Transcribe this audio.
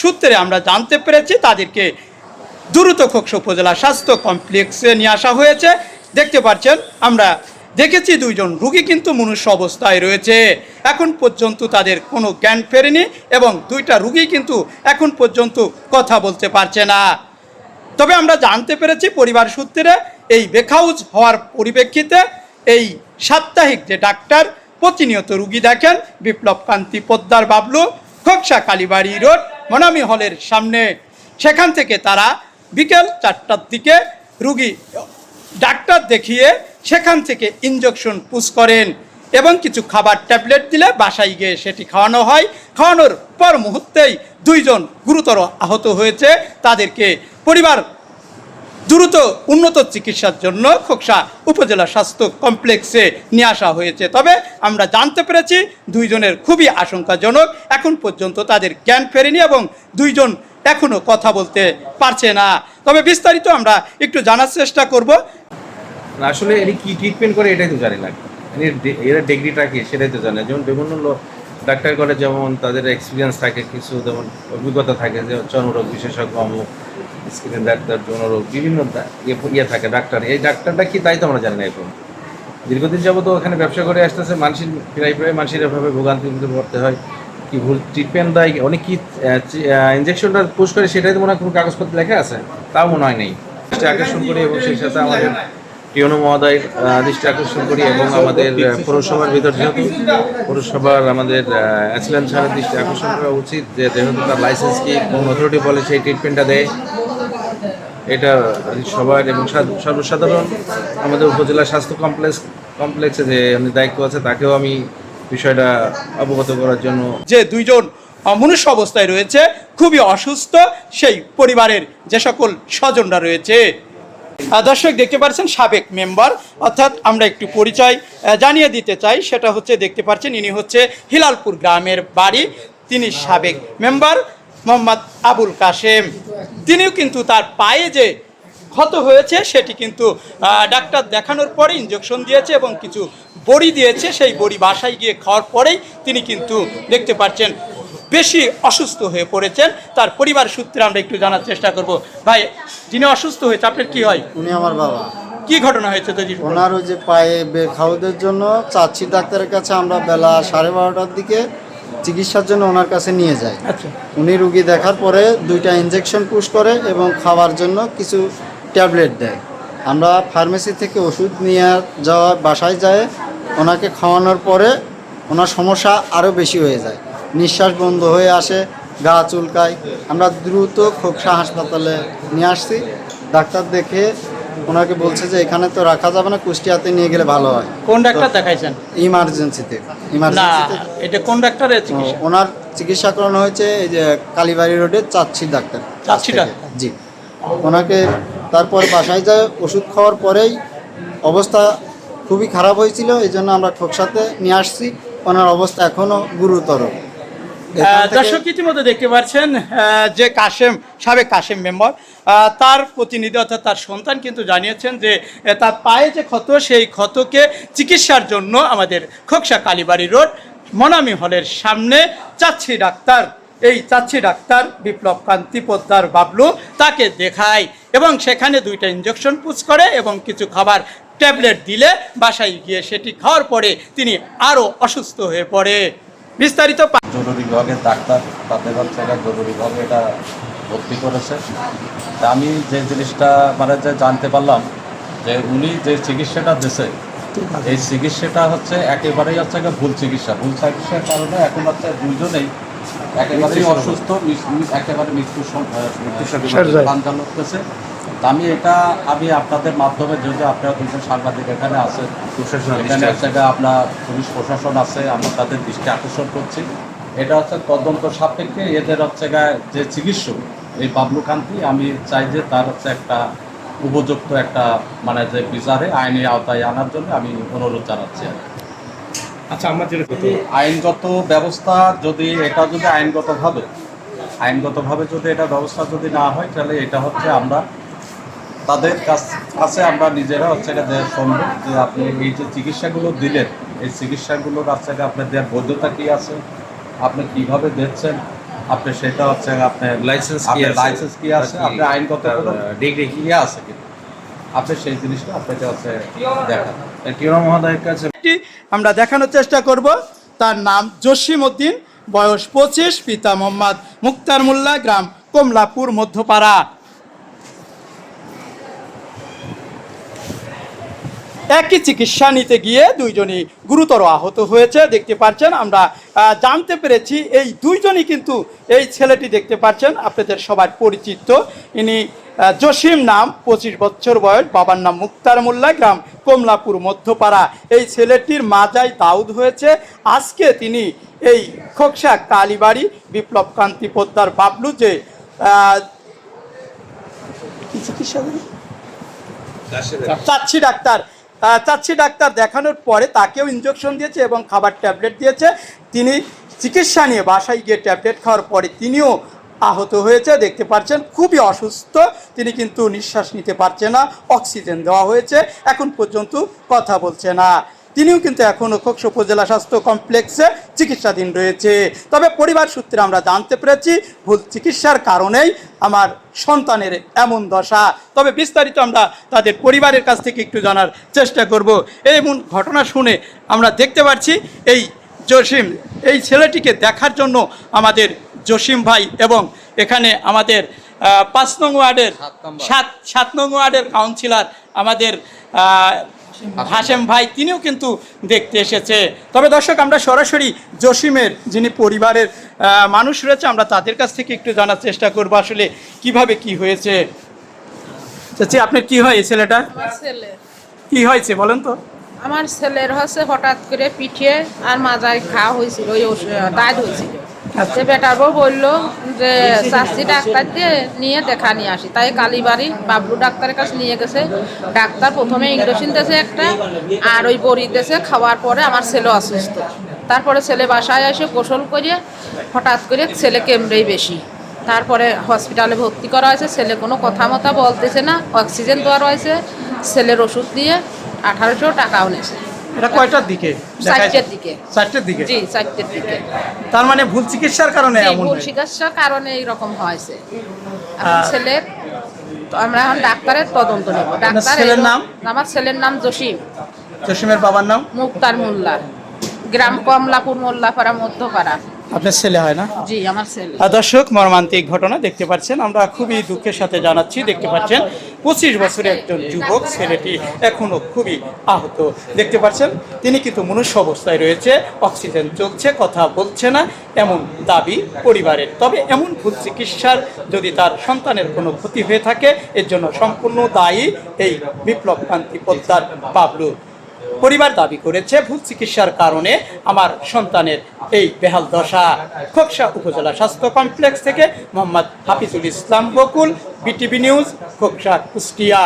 সূত্রে আমরা জানতে পেরেছি, তাদেরকে দ্রুত খোকসা উপজেলা স্বাস্থ্য কমপ্লেক্সে নিয়ে আসা হয়েছে। দেখতে পাচ্ছেন, আমরা দেখেছি দুইজন রুগী কিন্তু মনুষ্য অবস্থায় রয়েছে। এখন পর্যন্ত তাদের কোনো জ্ঞান ফেরেনি এবং দুইটা রুগী কিন্তু এখন পর্যন্ত কথা বলতে পারছে না। তবে আমরা জানতে পেরেছি পরিবার সূত্রে এই বেখাউজ হওয়ার পরিপ্রেক্ষিতে এই সাপ্তাহিক যে ডাক্তার, প্রতিনিয়ত রুগী দেখেন, বিপ্লব কান্তি পোদ্দার বাবলু খোকসা কালীবাড়ি রোড, মনামি হলের সামনে। সেখান থেকে তারা বিকেল চারটার দিকে রুগী, ডাক্তার দেখিয়ে সেখান থেকে ইঞ্জেকশন পুশ করেন এবং কিছু খাবার ট্যাবলেট দিলে বাসায় গিয়ে সেটি খাওয়ানো হয়। খাওয়ানোর পর মুহূর্তেই দুইজন গুরুতর আহত হয়েছে। তাদেরকে পরিবার দ্রুত উন্নত চিকিৎসার জন্য খোকসা উপজেলা স্বাস্থ্য কমপ্লেক্সে নিয়ে আসা হয়েছে। তবে আমরা জানতে পেরেছি দুইজনের খুবই আশঙ্কাজনক। এখন পর্যন্ত তাদের জ্ঞান ফেরেনি এবং দুইজন এখনও কথা বলতে পারছে না। তবে বিস্তারিত আমরা একটু জানার চেষ্টা করব। আসলে এর কি ট্রিটমেন্ট করে এটাই তো জানি না। এরা ডিগ্রিটা কি সেটাই তো জানে যেমন বিভিন্ন লোক ডাক্তার করে যেমন তাদের এক্সপিরিয়েন্স থাকে, কিছু যেমন অভিজ্ঞতা থাকে যে চর্মরোগ বিশেষজ্ঞ অমুক স্কিনের ডাক্তার যৌনরোগ বিভিন্ন ইয়ে ইয়ে থাকে, ডাক্তার। এই ডাক্তারটা কি তাই তো আমরা জানি না এখন। দীর্ঘদিন যাবত ওখানে ব্যবসা করে আসতেছে মানুষের প্রায় প্রায় মানুষের এভাবে ভোগান্তির মধ্যে পড়তে হয়। কি ভুল ট্রিটমেন্ট দেয় অনেক কি ইঞ্জেকশনটা পুশ করে সেটাই তো মনে হয় কোনো কাগজপত্র লেখা আছে। তাও মনে হয় নেই। দৃষ্টি আকর্ষণ করি এবং সেই সাথে আমাদের টিয়নো মহোদয় দৃষ্টি আকর্ষণ করি এবং আমাদের পৌরসভার ভিতর যেহেতু পৌরসভার আমাদের অ্যাসিলেন সাহেবের দৃষ্টি আকর্ষণ করা উচিত যে যেহেতু তার লাইসেন্স কি, কোন অথরিটি বলে সেই ট্রিটমেন্টটা দেয় এটা সবার এবং সর্বসাধারণ আমাদের উপজেলা স্বাস্থ্য কমপ্লেক্স, কমপ্লেক্সে যে উনি দায়িত্ব আছে, তাকেও আমি বিষয়টা অবগত করার জন্য যে দুইজন মনুষ্য অবস্থায় রয়েছে, খুবই অসুস্থ, সেই পরিবারের যে সকল স্বজনরা রয়েছে। দর্শক, দেখতে পাচ্ছেন সাবেক মেম্বার, অর্থাৎ আমরা একটু পরিচয় জানিয়ে দিতে চাই। সেটা হচ্ছে, দেখতে পাচ্ছেন, ইনি হচ্ছে হিলালপুর গ্রামের বাড়ি, তিনি সাবেক মেম্বার, মোহাম্মদ আবুল কাশেম। তিনিও কিন্তু তার পায়ে যে ক্ষত হয়েছে সেটি কিন্তু ডাক্তার দেখানোর পরে ইঞ্জেকশন দিয়েছে এবং কিছু বড়ি দিয়েছে। সেই বড়ি বাসায় গিয়ে খাওয়ার পরেই তিনি কিন্তু দেখতে পাচ্ছেন বেশি অসুস্থ হয়ে পড়েছেন। তার পরিবার সূত্রে আমরা একটু জানার চেষ্টা করব। ভাই যিনি অসুস্থ হয়েছে আপনার কি হয়? উনি আমার বাবা। কি ঘটনা হয়েছে যদি ওনার ওই যে পায়ে বে বেখাউদের জন্য চাচ্ছি ডাক্তারের কাছে আমরা বেলা সাড়ে বারোটার দিকে চিকিৎসার জন্য ওনার কাছে নিয়ে যাই আচ্ছা। উনি রুগী দেখার পরে দুইটা ইঞ্জেকশন পুশ করে এবং খাওয়ার জন্য কিছু ট্যাবলেট দেয়। আমরা ফার্মেসি থেকে ওষুধ নিয়ে যাওয়া বাসায় যায়। ওনাকে খাওয়ানোর পরে ওনার সমস্যা আরও বেশি হয়ে যায়। নিঃশ্বাস বন্ধ হয়ে আসে গা চুলকায়। আমরা দ্রুত খোকসা হাসপাতালে নিয়ে আসছি। ডাক্তার দেখে ওনাকে বলছে যে এখানে তো রাখা যাবে না কুষ্টিয়াতে নিয়ে গেলে ভালো হয়। কোন ডাক্তার দেখাইছেন? ইমার্জেন্সিতে ইমার্জেন্সিতে। এটা কোন ডাক্তারের চিকিৎসা? ওনার চিকিৎসা করানো হয়েছে এই যে কালীবাড়ি রোডে চাচ্ছি ডাক্তার চাচ্ছি ডাক্তার? জি। ওনাকে তারপর বাসায় যায় ওষুধ খাওয়ার পরেই অবস্থা খুবই খারাপ হয়েছিল এই জন্য আমরা খোকসাতে নিয়ে আসছি। ওনার অবস্থা এখনও গুরুতর। দর্শক ইতিমধ্যে দেখতে পাচ্ছেন যে কাশেম সাবেক কাশেম মেম্বার তার প্রতিনিধি অর্থাৎ তার সন্তান কিন্তু জানিয়েছেন যে তার পায়ে যে ক্ষত, সেই ক্ষতকে চিকিৎসার জন্য আমাদের খোকসা কালীবাড়ি রোড, মনামি হলের সামনে চাচ্ছি ডাক্তার, এই চাচ্ছি ডাক্তার বিপ্লব কান্তি পোদ্দার বাবলু তাকে দেখায় এবং সেখানে দুইটা ইঞ্জেকশন পুশ করে এবং কিছু খাবার ট্যাবলেট দিলে বাসায় গিয়ে সেটি খাওয়ার পরে তিনি আরও অসুস্থ হয়ে পড়ে। বিস্তারিত জরুরি বিভাগের ডাক্তার তাদের এটা জরুরি বিভাগে এটা ভর্তি করেছে তা আমি যে জিনিসটা মানে যে জানতে পারলাম যে উনি যে চিকিৎসাটা দিছে এই চিকিৎসাটা হচ্ছে একেবারেই হচ্ছে ভুল চিকিৎসা। ভুল চিকিৎসার কারণে এখন হচ্ছে দুইজনেই একেবারেই অসুস্থ একেবারে মৃত্যু পাঞ্জাল করতেছে তা আমি এটা আমি আপনাদের মাধ্যমে যেহেতু আপনারা দুজন সাংবাদিক এখানে আছেন এখানে হচ্ছে আপনার পুলিশ প্রশাসন আছে আমরা তাদের দৃষ্টি আকর্ষণ করছি। এটা হচ্ছে তদন্ত সাপেক্ষে এদের হচ্ছে গিয়ে যে চিকিৎসক এই বাবলু কান্তি আমি চাই যে তার হচ্ছে একটা উপযুক্ত একটা মানে যে বিচারে আইনি আওতায় আনার জন্য আমি অনুরোধ জানাচ্ছি আর আচ্ছা আমার যেটা আইনগত ব্যবস্থা যদি এটা যদি আইনগতভাবে আইনগতভাবে যদি এটা ব্যবস্থা যদি না হয় তাহলে এটা হচ্ছে আমরা তাদের কাছ কাছে আমরা নিজেরা হচ্ছে গিয়ে যে সম্ভব যে আপনি এই যে চিকিৎসাগুলো দিলেন এই চিকিৎসাগুলোর গিয়ে আপনার দেওয়ার বৈধতা কী আছে? আপনি কীভাবে দেখছেন আপনি সেটা হচ্ছে আপনার লাইসেন্স কি আছে? লাইসেন্স কি আছে? আপনার আইনগত ডিগ্রি কি? আছে কিন্তু আপনি সেই জিনিসটা আপনাকে হচ্ছে দেখান টিউরো মহোদয়ের কাছে আমরা দেখানোর চেষ্টা করব তার নাম জসিম উদ্দিন বয়স পঁচিশ পিতা মোহাম্মদ মুক্তার মোল্লা গ্রাম কমলাপুর মধ্যপাড়া একই চিকিৎসা নিতে গিয়ে দুইজনই গুরুতর আহত হয়েছে দেখতে পাচ্ছেন আমরা জানতে পেরেছি এই দুইজনই কিন্তু এই ছেলেটি দেখতে পাচ্ছেন আপনাদের সবার পরিচিত। ইনি জসিম নাম পঁচিশ বছর বয়স বাবার নাম মুক্তার মোল্লা গ্রাম কমলাপুর মধ্যপাড়া। এই ছেলেটির মাজায় দাউদ হয়েছে। আজকে তিনি এই খোকসা কালীবাড়ি বিপ্লব কান্তি পোদ্দার বাবলু যে চিকিৎসা চাচ্ছি ডাক্তার। চাচ্ছি ডাক্তার দেখানোর পরে তাকেও ইঞ্জেকশন দিয়েছে এবং খাবার ট্যাবলেট দিয়েছে। তিনি চিকিৎসা নিয়ে বাসায় গিয়ে ট্যাবলেট খাওয়ার পরে তিনিও আহত হয়েছে, দেখতে পাচ্ছেন, খুবই অসুস্থ। তিনি কিন্তু নিঃশ্বাস নিতে পারছে না অক্সিজেন দেওয়া হয়েছে। এখন পর্যন্ত কথা বলছে না। তিনিও কিন্তু এখনও খোকস উপজেলা স্বাস্থ্য কমপ্লেক্সে চিকিৎসাধীন রয়েছে। তবে পরিবার সূত্রে আমরা জানতে পেরেছি ভুল চিকিৎসার কারণেই আমার সন্তানের এমন দশা। তবে বিস্তারিত আমরা তাদের পরিবারের কাছ থেকে একটু জানার চেষ্টা করব। এমন ঘটনা শুনে আমরা দেখতে পাচ্ছি এই জসিম এই ছেলেটিকে দেখার জন্য আমাদের জসিম ভাই এবং এখানে আমাদের পাঁচ নং ওয়ার্ডের সাত সাত নং ওয়ার্ডের কাউন্সিলর আমাদের হাশেম ভাই। তিনিও কিন্তু দেখতে এসেছে। তবে দর্শক আমরা সরাসরি জসিমের যিনি পরিবারের মানুষ রয়েছে আমরা তাদের কাছ থেকে একটু জানার চেষ্টা করব আসলে কীভাবে কি হয়েছে। চাচি আপনার কি হয় এই ছেলেটা কি হয়েছে বলেন তো। আমার ছেলের হচ্ছে হঠাৎ করে পিঠে আর মাজায় খাওয়া হয়েছিল ওই দাঁত হয়েছিল। সে বেটার বউ বলল যে চাষি ডাক্তার দিয়ে নিয়ে দেখা নিয়ে আসি। তাই কালীবাড়ি বাবলু ডাক্তারের কাছে নিয়ে গেছে। ডাক্তার প্রথমে ইংরেজিন দিয়েছে একটা, আর ওই বড়ি দিয়েছে। খাওয়ার পরে আমার ছেলে অসুস্থ। তারপরে ছেলে বাসায় এসে গোসল করে হঠাৎ করে ছেলে কেমড়েই বেশি। তারপরে হসপিটালে ভর্তি করা হয়েছে। ছেলে কোনো কথা মতো বলতেছে না। অক্সিজেন দেওয়া রয়েছে। ছেলের ওষুধ দিয়ে আঠারোশো টাকাও নিয়েছে এটা কয়টার দিকে? চারটের দিকে। চারটের দিকে? জি চারটের দিকে। তার মানে ভুল চিকিৎসার কারণে এমন ভুল চিকিৎসার কারণে এইরকম হয়েছে। এখন ছেলের আমরা এখন ডাক্তারের তদন্ত নেব। ডাক্তার ছেলের নাম? আমার ছেলের নাম জসিম। জসিমের বাবার নাম? মুক্তার মোল্লা। গ্রাম কমলাপুর মোল্লাপাড়া মধ্যপাড়া। আপনার ছেলে হয় না? জি আমার ছেলে। দর্শক মর্মান্তিক ঘটনা দেখতে পাচ্ছেন। আমরা খুবই দুঃখের সাথে জানাচ্ছি দেখতে পাচ্ছেন পঁচিশ বছরের একজন যুবক ছেলেটি এখনও খুবই আহত। দেখতে পাচ্ছেন তিনি কিন্তু মনুষ্য অবস্থায় রয়েছে অক্সিজেন চলছে কথা বলছে না এমন দাবি পরিবারের। তবে এমন ভুল চিকিৎসার যদি তার সন্তানের কোনো ক্ষতি হয়ে থাকে এর জন্য সম্পূর্ণ দায়ী এই বিপ্লব কান্তি পোদ্দার বাবলু পরিবার দাবি করেছে, ভুল চিকিৎসার কারণে আমার সন্তানের এই বেহাল দশা। খোকসা উপজেলা স্বাস্থ্য কমপ্লেক্স থেকে মোহাম্মদ হাফিজুল ইসলাম বকুল, বিটিভি নিউজ, খোকসা কুষ্টিয়া।